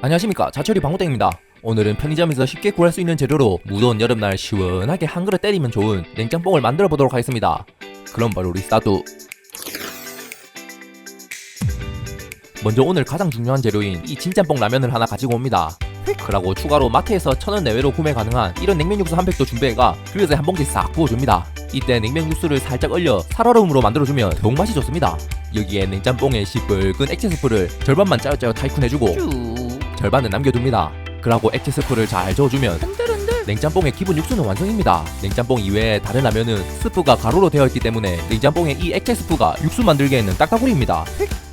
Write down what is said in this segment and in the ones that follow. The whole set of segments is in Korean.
안녕하십니까. 자철이 방구땡입니다. 오늘은 편의점에서 쉽게 구할 수 있는 재료로 무더운 여름날 시원하게 한 그릇 때리면 좋은 냉짬뽕을 만들어 보도록 하겠습니다. 그럼 바로 우리 스타트. 먼저 오늘 가장 중요한 재료인 이 진짬뽕 라면을 하나 가지고 옵니다. 그리고 추가로 마트에서 천 원 내외로 구매 가능한 이런 냉면 육수 한 팩도 준비해가 그릇에 한 봉지 싹 부어줍니다. 이때 냉면 육수를 살짝 얼려 살얼음으로 만들어주면 더욱 맛이 좋습니다. 여기에 냉짬뽕에 시뻘건 액체 스프를 절반만 짜요짜요 타이쿤 해주고 절반은 남겨둡니다. 그러고 액체 스프를 잘 저어주면 냉짬뽕의 기본 육수는 완성입니다. 냉짬뽕 이외에 다른 라면은 스프가 가루로 되어 있기 때문에 냉짬뽕의 이 액체 스프가 육수 만들기에는 딱따구리입니다.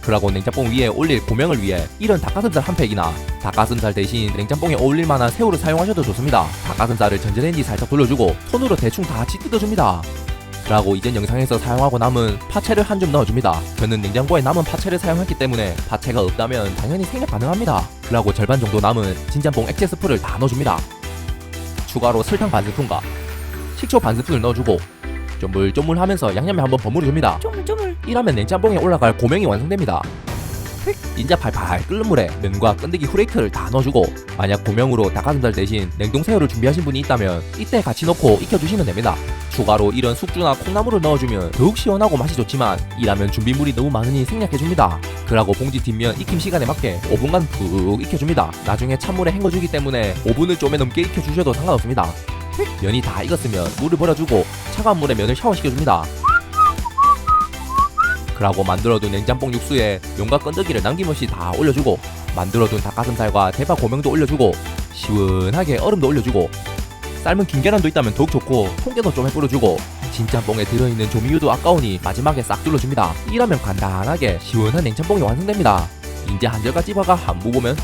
그러고 냉짬뽕 위에 올릴 고명을 위해 이런 닭가슴살 한 팩이나 닭가슴살 대신 냉짬뽕에 어울릴 만한 새우를 사용하셔도 좋습니다. 닭가슴살을 전자레인지 살짝 돌려주고 손으로 대충 다 같이 뜯어줍니다. 그리고 이전 영상에서 사용하고 남은 파채를 한 줌 넣어줍니다. 저는 냉장고에 남은 파채를 사용했기 때문에 파채가 없다면 당연히 생략 가능합니다. 그리고 절반 정도 남은 진짬뽕 액체 스프를 다 넣어줍니다. 추가로 설탕 반 스푼과 식초 반 스푼을 넣어주고 쪼물쪼물 하면서 양념에 한번 버무려줍니다. 쪼물쪼물 이러면 냉짬뽕에 올라갈 고명이 완성됩니다. 인자 팔팔 끓는 물에 면과 끈데기 후레이크를 다 넣어주고 만약 고명으로 닭가슴살 대신 냉동새우를 준비하신 분이 있다면 이때 같이 넣고 익혀주시면 됩니다. 추가로 이런 숙주나 콩나물을 넣어주면 더욱 시원하고 맛이 좋지만 이 라면 준비물이 너무 많으니 생략해줍니다. 그리고 봉지 뒷면 익힘 시간에 맞게 5분간 푹 익혀줍니다. 나중에 찬물에 헹궈주기 때문에 5분을 좀에 넘게 익혀주셔도 상관없습니다. 면이 다 익었으면 물을 버려주고 차가운 물에 면을 샤워시켜줍니다. 그러고 만들어둔 냉짬뽕 육수에 면과 건더기를 남김없이 다 올려주고 만들어둔 닭가슴살과 대파 고명도 올려주고 시원하게 얼음도 올려주고 삶은 긴 계란도 있다면 더욱 좋고 통깨도 좀 뿌려주고 진짬뽕에 들어있는 조미유도 아까우니 마지막에 싹 둘러줍니다. 이러면 간단하게 시원한 냉짬뽕이 완성됩니다. 이제 한 절가 찝어가 한부 보면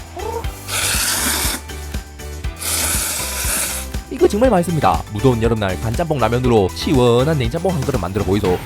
이거 정말 맛있습니다. 무더운 여름날 간짬뽕 라면으로 시원한 냉짬뽕 한 그릇 만들어 보이소